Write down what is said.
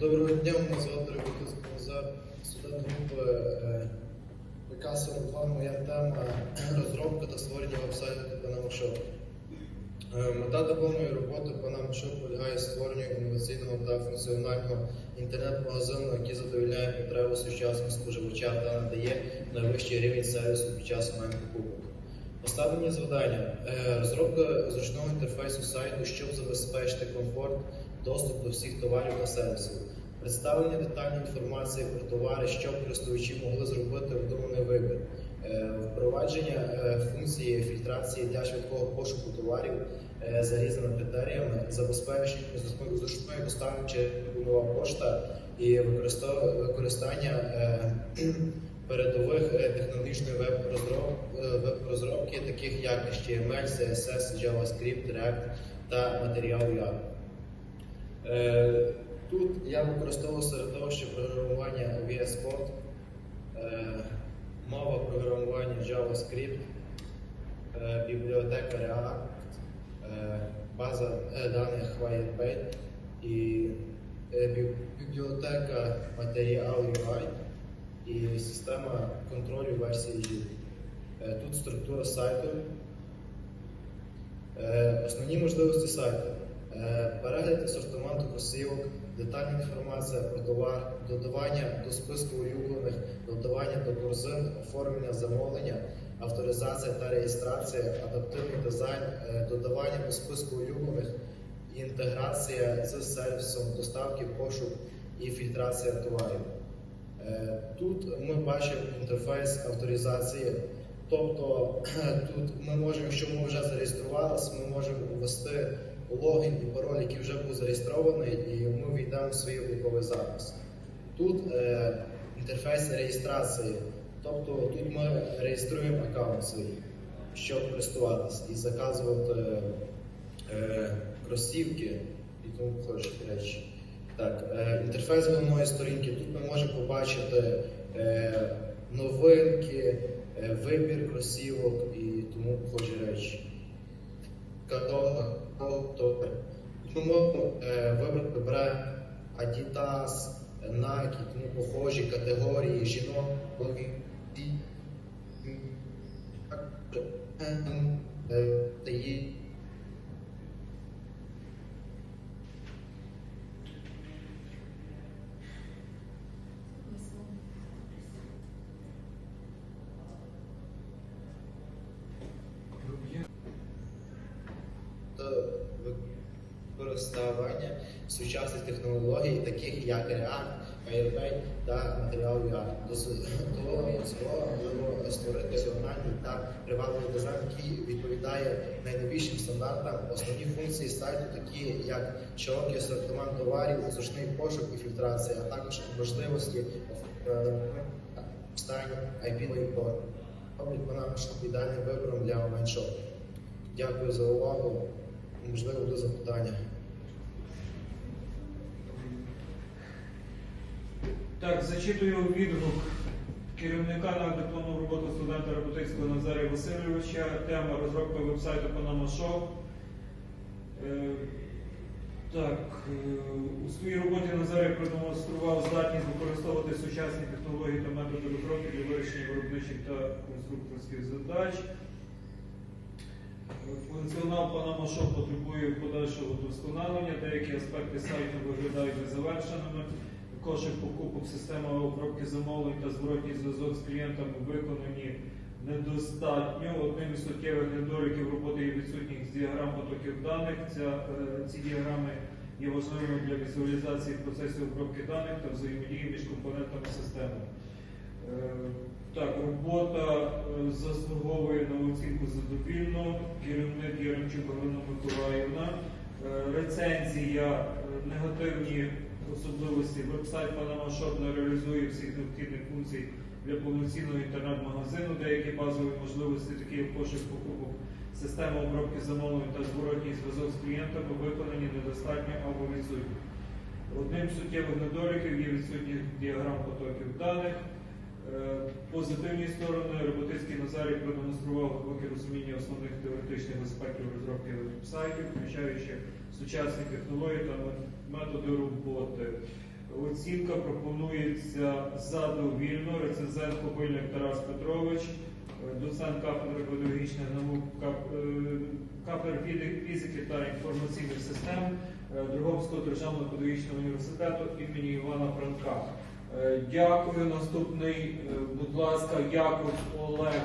Доброго дня, мене звати Рибаківський Назар, студент групи е, ВК-42. Моя тема розробка та створення вебсайту Panama Shop. Е, Мета дипломної роботи Panama Shop полягає в інноваційного та функціонального інтернет-магазину, який задовольняє потребу сучасного споживача та надає найвищий рівень сервісу під час онлайн покупок. Поставлені завдання Е, розробка зручного інтерфейсу сайту, щоб забезпечити комфорт, доступ до всіх товарів та сервісів, представлення детальної інформації про товари, щоб користувачі могли зробити обдуманий вибір, Е, впровадження е, функції фільтрації для швидкого пошуку товарів е, за різними критеріями, забезпечення зручної- доставки нова пошта і використання передових технологічної веб-розроб- веб-розробки, таких як HTML, CSS, JavaScript, React та матеріал UI. Е, Тут я використовував середовище програмування VS Code, е, мова програмування JavaScript, е, бібліотека React, база даних Wiredbait і бібліотека матеріал UI і система контролю версії G. Тут структура сайту. Основні можливості сайту. Е, Перегляд асортименту кросівок, детальна інформація про товар, додавання до списку улюблених, додавання до корзин, оформлення замовлення, авторизація та реєстрація, адаптивний дизайн, е, додавання до списку улюблених, інтеграція з сервісом доставки, пошук і фільтрація товарів. Е, Тут ми бачимо інтерфейс авторизації. Тобто тут ми можемо, якщо ми вже зареєструвалися, ми можемо ввести логін і пароль, який вже був зареєстрований, і ми війдемо в свій обліковий запис. Тут е, інтерфейс реєстрації, тобто тут ми реєструємо аккаунт свій, щоб користуватися і заказувати е, кросівки і тому хороші речі. Так, е, інтерфейс головної сторінки. Тут ми можемо побачити е, новинки, е, вибір кросівок і тому похожі речі. Каталог, тобто ми можемо е, вибрати бренд Adidas, Nike, тому похожі категорії жінок, блоги, і, е, та є до використання сучасних технологій, таких як React, Firebase та матеріал UI. Дозволить цього створити функціональний та привабливий дизайн, який відповідає найновішим стандартам. Основні функції сайту, такі як широкий асортимент товарів, зручний пошук і фільтрація, а також можливості стані IP-ної форми. Роблять нашому ідеальним вибором для онлайн-шопу. Дякую за увагу. Можливо, буде запитання. Так, зачитую відгук керівника на дипломну роботу студента Роботинського Назарія Васильовича. Тема розробка вебсайту Panama Shop. Е, Так, е, у своїй роботі Назарій продемонстрував здатність використовувати сучасні технології та методи розробки для вирішення виробничих та конструкторських задач. Функціонал Panama Shop потребує подальшого вдосконалення. Деякі аспекти сайту виглядають незавершеними. Кошик покупок, система обробки замовлень та зворотній зв'язок з клієнтами виконані недостатньо. Одним із суттєвих недоліків роботи є відсутність діаграм потоків даних. Ця, е, ці діаграми є важливими для візуалізації процесів обробки даних та взаємодії між компонентами системи. Е, Так, робота е, заслуговує на оцінку задовільно. Керівник Яремчук Галина Миколаївна. Рецензія, негативні особливості. Вебсайт Panama Shop не реалізує всіх необхідних функцій для повноцінного інтернет-магазину. Деякі базові можливості, такі як пошук покупок, система обробки замовлень та зворотній зв'язок з клієнтами виконані недостатньо або відсутні. Одним з суттєвих недоліків є відсутність діаграм потоків даних. Е, Позитивні сторони Роботицький Назарій продемонстрував глибоке розуміння основних теоретичних аспектів розробки веб-сайтів, включаючи сучасні технології та методи роботи. Оцінка пропонується задовільно. Рецензент Кобильник Тарас Петрович, е, доцент кафедри педагогічних наук, е, кафедри фізики та інформаційних систем е, Дрогобського державного педагогічного університету імені Івана Франка. Дякую. Наступний, будь ласка, Яков Олег